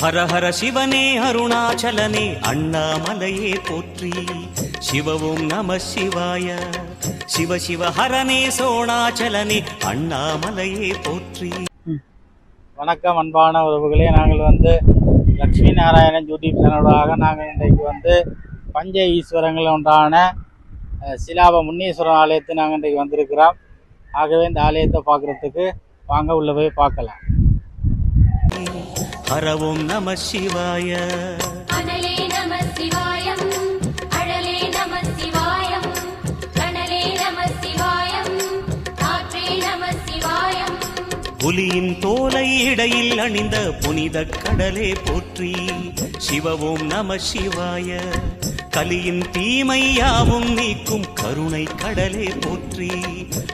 ஹர ஹர சிவனே அருணாச்சலனே அண்ணாமலையே போற்றி. சிவவும் நம சிவாய. சிவ சிவ ஹரனே சோணாச்சலனே அண்ணாமலையே போற்றி. வணக்கம் அன்பான உறவுகளே நாங்கள் வந்து லக்ஷ்மி நாராயணன் யூடியூப் சேனலோடாக நாங்கள் இன்றைக்கு வந்து பஞ்ச ஈஸ்வரங்கள் ஒன்றான சிலாப முன்னீஸ்வரன் ஆலயத்தை நாங்கள் இன்றைக்கு வந்திருக்கிறோம். ஆகவே இந்த ஆலயத்தை பார்க்குறதுக்கு வாங்க உள்ள போய் பார்க்கலாம். ஹரவும் நம சிவாய. புலியின் தோலை இடையில் அணிந்த புனித கடலே போற்றி சிவவும் நம சிவாய. கலியின் தீமையாவும் நீக்கும் கருணை கடலே போற்றி